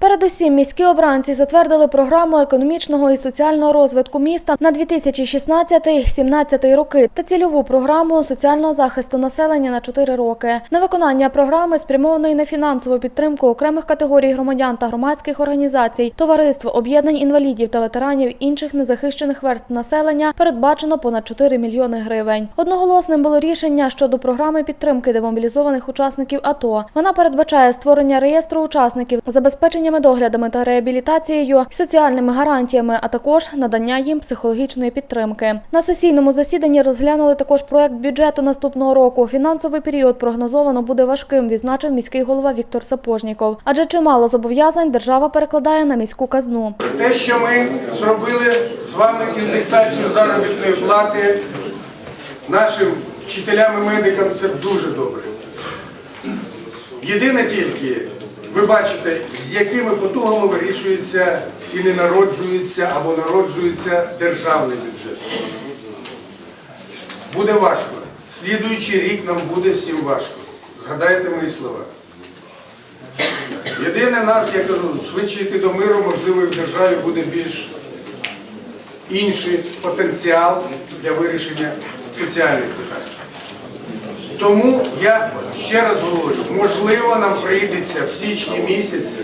Передусім, міські обранці затвердили програму економічного і соціального розвитку міста на 2016-17 роки та цільову програму соціального захисту населення на 4 роки. На виконання програми спрямованої на фінансову підтримку окремих категорій громадян та громадських організацій, товариств, об'єднань інвалідів та ветеранів інших незахищених верств населення передбачено понад 4 мільйони гривень. Одноголосним було рішення щодо програми підтримки демобілізованих учасників АТО. Вона передбачає створення реєстру учасників, забезпечення медоглядами та реабілітацією, соціальними гарантіями, а також надання їм психологічної підтримки. На сесійному засіданні розглянули також проект бюджету наступного року. Фінансовий період прогнозовано буде важким, відзначив міський голова Віктор Сапожніков. Адже чимало зобов'язань держава перекладає на міську казну. Те, що ми зробили з вами індексацію заробітної плати нашим вчителям і медикам, це дуже добре. Єдине тільки, ви бачите, з якими потугами вирішується і не народжується або народжується державний бюджет. Буде важко. Слідуючий рік нам буде всім важко. Згадайте мої слова. Єдине нас, я кажу, швидше йти до миру, можливо, і в державі буде більш інший потенціал для вирішення соціальних питань. Тому я ще раз говорю, можливо, нам прийдеться в січні місяці,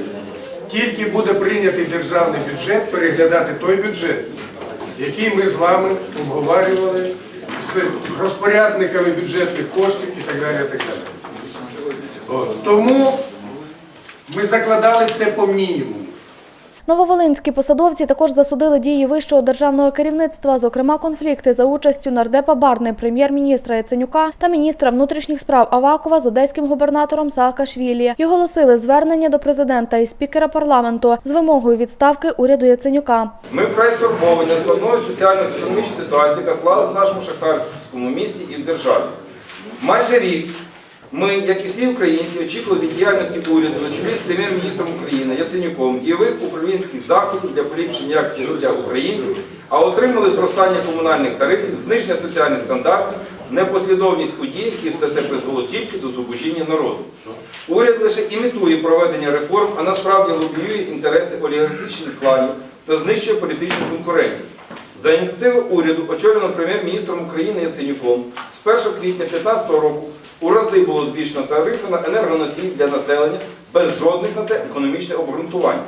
тільки буде прийнятий державний бюджет, переглядати той бюджет, який ми з вами обговорювали з розпорядниками бюджетних коштів і так далі. Так далі. Тому ми закладали це по мінімуму. Нововолинські посадовці також засудили дії вищого державного керівництва, зокрема конфлікти за участю нардепа Барни, прем'єр-міністра Яценюка та міністра внутрішніх справ Авакова з одеським губернатором Саакашвілі і оголосили звернення до президента і спікера парламенту з вимогою відставки уряду Яценюка. Ми вкрай стурбовані складною соціально-економічною ситуацією, яка склалась в нашому шахтарському місті і в державі. Майже рік ми, як і всі українці, очікували від діяльності уряду на чолі з прем'єр-міністром України Яценюком дієвих управлінських заходів для поліпшення якості життя українців, а отримали зростання комунальних тарифів, зниження соціальних стандартів, непослідовність у діях, і все це призвело тільки до зубожіння народу. Уряд лише імітує проведення реформ, а насправді лобіює інтереси олігархічних кланів та знищує політичних конкурентів. За ініціативи уряду, очолювано прем'єр-міністром України Яценюком, з 1 квітня 2015 року у рази було збільшено тарифи на енергоносії для населення без жодних на те економічних обґрунтувань.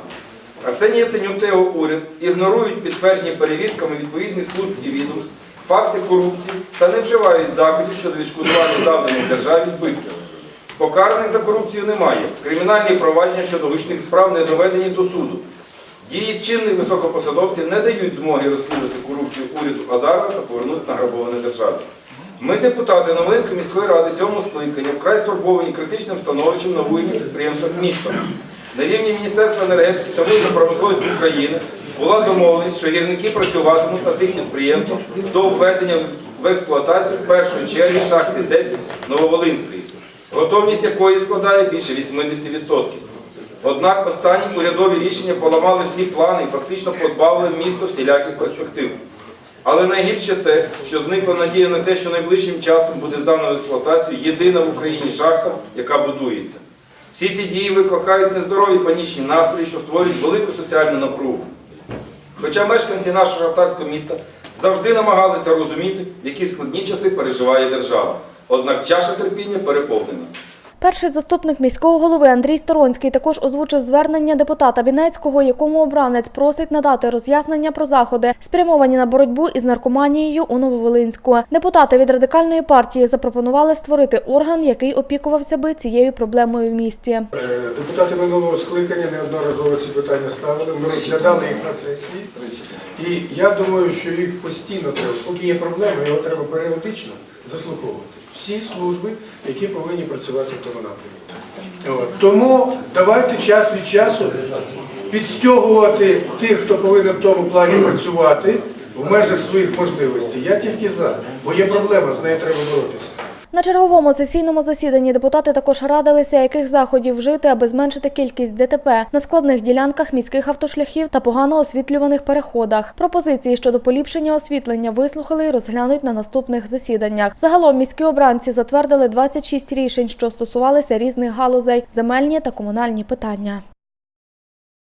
Арсеній Яценюк та його уряд ігнорують підтверджені перевірками відповідних служб і відомств, факти корупції та не вживають заходів щодо відшкодування завданих державі збитків. Покараних за корупцію немає. Кримінальні провадження щодо гучних справ не доведені до суду. Дії чинних високопосадовців не дають змоги розслідувати корупцію уряду Азарова та повернути награбоване державі. Ми, депутати Новолинської міської ради сьомого скликання, вкрай стурбовані критичним становищем на вугільних підприємствах міста. На рівні Міністерства енергетики та вугільної промисловості України була домовленість, що гірники працюватимуть на цих підприємствах до введення в експлуатацію першої черги шахти 10 Нововолинської, готовність якої складає більше 80%. Однак останні урядові рішення поламали всі плани і фактично позбавили місто всіляких перспектив. Але найгірше те, що зникла надія на те, що найближчим часом буде здана в експлуатацію єдина в Україні шахта, яка будується. Всі ці дії викликають нездорові панічні настрої, що створюють велику соціальну напругу. Хоча мешканці нашого шахтарського міста завжди намагалися розуміти, які складні часи переживає держава. Однак чаша терпіння переповнена. Перший заступник міського голови Андрій Сторонський також озвучив звернення депутата Бінецького, якому обранець просить надати роз'яснення про заходи, спрямовані на боротьбу із наркоманією у Нововолинську. Депутати від радикальної партії запропонували створити орган, який опікувався би цією проблемою в місті. Е, Депутати минулого скликання неодноразово ці питання ставили. Ми розглядали їх на сесії. І я думаю, що їх постійно треба, поки є проблеми, його треба періодично заслуховувати. Всі служби, які повинні працювати в тому напрямку. Тому давайте час від часу підстягувати тих, хто повинен в тому плані працювати в межах своїх можливостей. Я тільки за, бо є проблема, з нею треба боротися. На черговому сесійному засіданні депутати також радилися, яких заходів вжити, аби зменшити кількість ДТП на складних ділянках міських автошляхів та погано освітлюваних переходах. Пропозиції щодо поліпшення освітлення вислухали і розглянуть на наступних засіданнях. Загалом міські обранці затвердили 26 рішень, що стосувалися різних галузей, земельні та комунальні питання.